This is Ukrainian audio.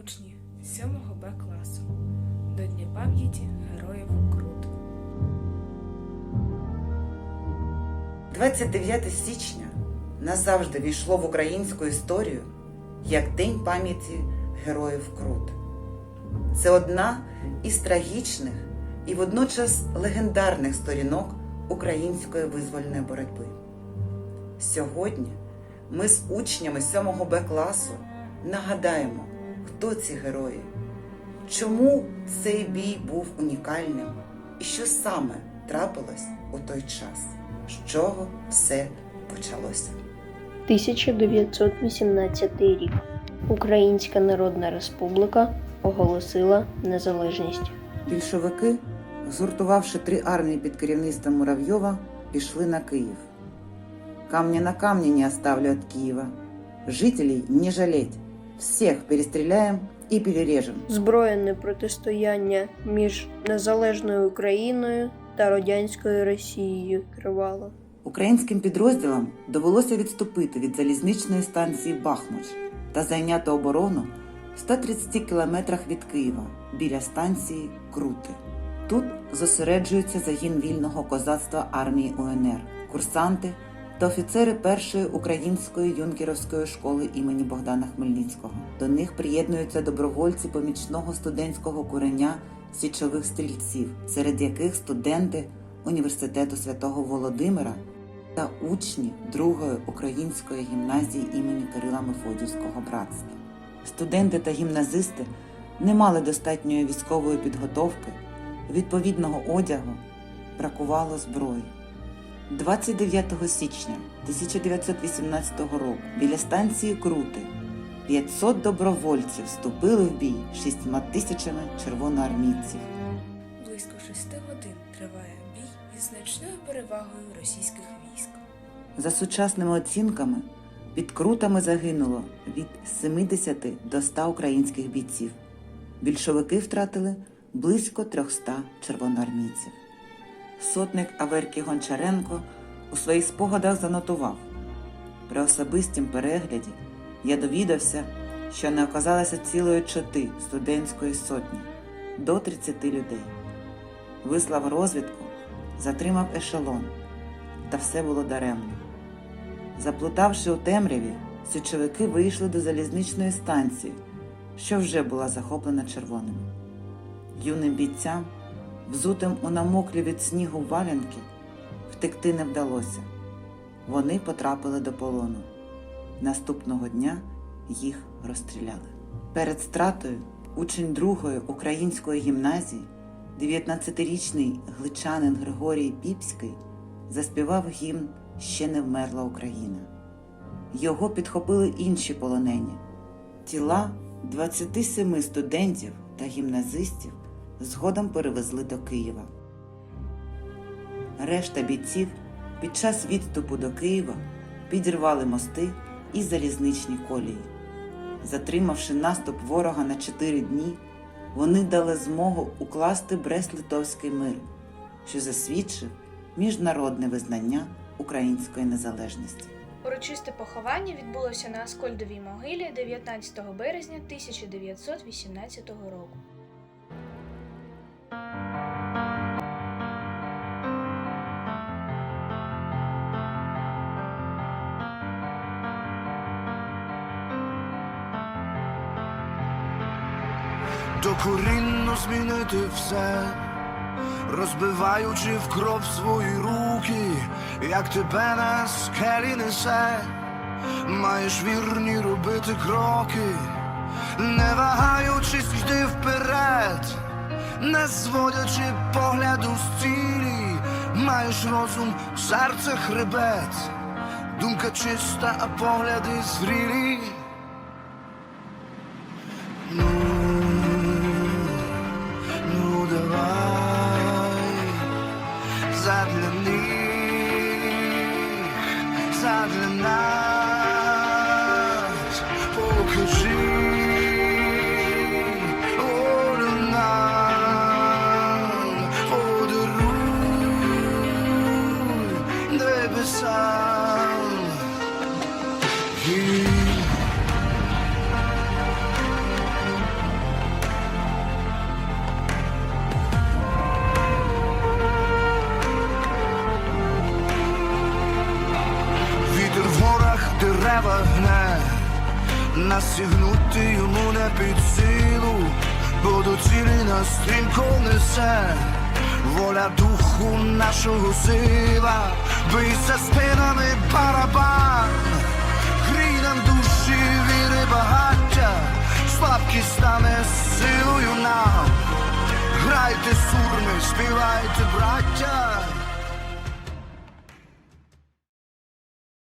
Учні 7 Б класу до Дня пам'яті героїв Крут. 29 січня назавжди війшло в українську історію як День пам'яті героїв Крут. Це одна із трагічних і водночас легендарних сторінок української визвольної боротьби. Сьогодні ми з учнями 7 Б класу нагадаємо, хто ці герої, чому цей бій був унікальним і що саме трапилось у той час, з чого все почалося. 1918 рік. Українська Народна Республіка оголосила незалежність. Більшовики, згуртувавши три армії під керівництвом Муравйова, пішли на Київ. Камня на камне не оставлю от Киева. Жителей не жалеть. Всех перестреляем и перережем. Збройне протистояння між незалежною Україною та радянською Росією тривало. Українським підрозділам довелося відступити від залізничної станції Бахмуч та зайняти оборону в 130 кілометрах від Києва біля станції Крути. Тут зосереджується загін вільного козацтва армії УНР, курсанти та офіцери першої української юнкерівської школи імені Богдана Хмельницького. До них приєднуються добровольці помічного студентського куреня січових стрільців, серед яких студенти університету святого Володимира та учні другої української гімназії імені Кирила Мефодіївського братства. Студенти та гімназисти не мали достатньої військової підготовки, відповідного одягу, бракувало зброї. 29 січня 1918 року біля станції Крути 500 добровольців вступили в бій шістьма тисячами червоноармійців. Близько шести годин триває бій із значною перевагою російських військ. За сучасними оцінками, під крутами загинуло від 70 до 100 українських бійців. Більшовики втратили близько 300 червоноармійців. Сотник Аверкій Гончаренко у своїх спогадах занотував. При особистім перегляді я довідався, що не оказалося цілої чоти студентської сотні до 30 людей. Вислав розвідку, затримав ешелон, та все було даремно. Заплутавши у темряві, січовики вийшли до залізничної станції, що вже була захоплена червоними. Юним бійцям, взутим у намоклі від снігу валянки, втекти не вдалося. Вони потрапили до полону. Наступного дня їх розстріляли. Перед стратою учень другої української гімназії, 19-річний гличанин Григорій Піпський, заспівав гімн Ще не вмерла Україна. Його підхопили інші полонені. Тіла 27 студентів та гімназистів згодом перевезли до Києва. Решта бійців під час відступу до Києва підірвали мости і залізничні колії. Затримавши наступ ворога на 4 дні, вони дали змогу укласти Брест-Литовський мир, що засвідчив міжнародне визнання української незалежності. Урочисте поховання відбулося на Аскольдовій могилі 19 березня 1918 року. Докорінно змінити все, розбиваючи в кров свої руки, як тебе на скелі несе, маєш вірні робити кроки, не вагаючись йди вперед, не зводячи погляду з цілі, маєш розум, серце хребет, думка чиста, а погляди зрілі. Задля них, задля нас перевагне, насігнути йому не під силу, бо до цілі нас стрімко несе, воля духу нашого сила, бийся спинами барабан, грій нам душі віри багаття, слабкість стане силою нам. Грайте сурми, співайте, браття.